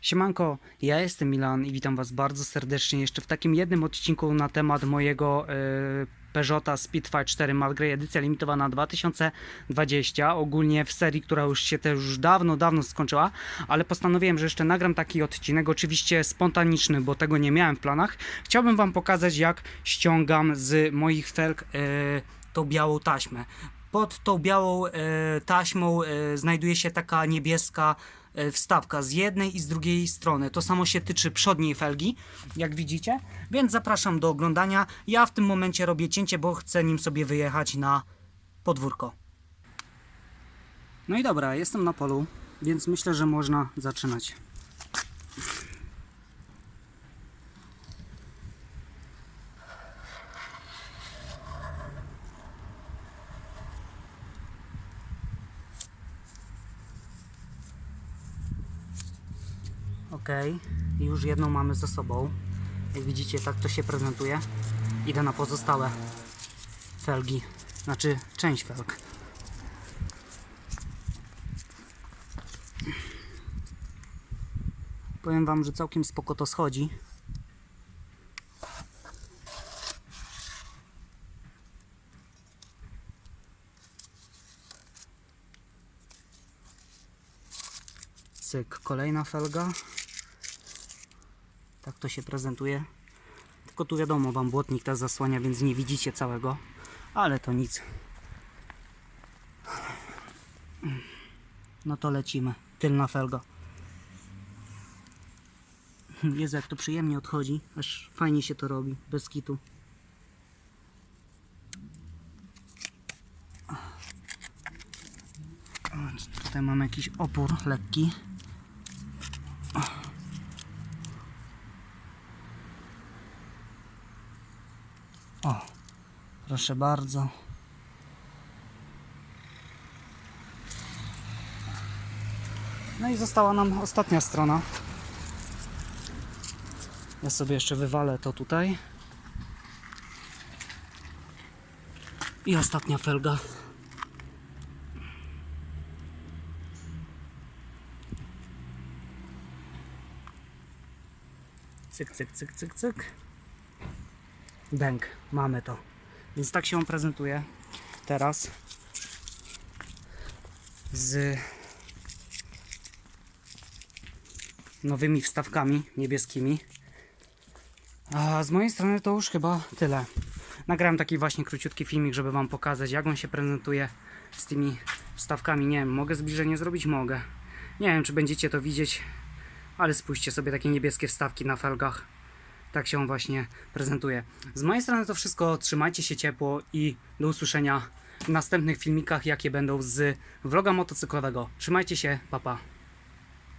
Siemanko, ja jestem Milan i witam Was bardzo serdecznie jeszcze w takim jednym odcinku na temat mojego e, Peugeota Spitfire 4 Malgrey edycja limitowana 2020, ogólnie w serii, która już się też już dawno, dawno skończyła, ale postanowiłem, że jeszcze nagram taki odcinek, oczywiście spontaniczny, bo tego nie miałem w planach. Chciałbym Wam pokazać jak ściągam z moich felg e, tą białą taśmę. Pod tą białą e, taśmą znajduje się taka niebieska wstawka z jednej i z drugiej strony. To samo się tyczy przodniej felgi, jak widzicie. Więc zapraszam do oglądania. Ja w tym momencie robię cięcie, bo chcę nim sobie wyjechać na podwórko. No i dobra, jestem na polu, więc myślę, że można zaczynać. Ok, już jedną mamy za sobą. Jak widzicie, tak to się prezentuje. Idę na pozostałe felgi, znaczy część felg. Powiem Wam, że całkiem spoko to schodzi. Cyk, kolejna felga. Tak to się prezentuje. Tylko tu wiadomo, wam błotnik ta zasłania, więc nie widzicie całego. Ale to nic. No to lecimy. Tylna felga. Jezu, jak to przyjemnie odchodzi. Aż fajnie się to robi. Bez kitu. Tutaj mamy jakiś opór lekki. O, proszę bardzo. No i została nam ostatnia strona. Ja sobie jeszcze wywalę to tutaj. I ostatnia felga. Cyk, cyk, cyk, cyk, cyk. Bęk, mamy to. Więc tak się on prezentuje teraz z nowymi wstawkami niebieskimi. A z mojej strony to już chyba tyle. Nagrałem taki właśnie króciutki filmik, żeby Wam pokazać, jak on się prezentuje z tymi wstawkami. Nie wiem, mogę zbliżenie zrobić? Mogę. Nie wiem, czy będziecie to widzieć, ale spójrzcie sobie takie niebieskie wstawki na felgach. Tak się on właśnie prezentuje. Z mojej strony to wszystko. Trzymajcie się ciepło i do usłyszenia w następnych filmikach, jakie będą z vloga motocyklowego. Trzymajcie się, papa. Pa.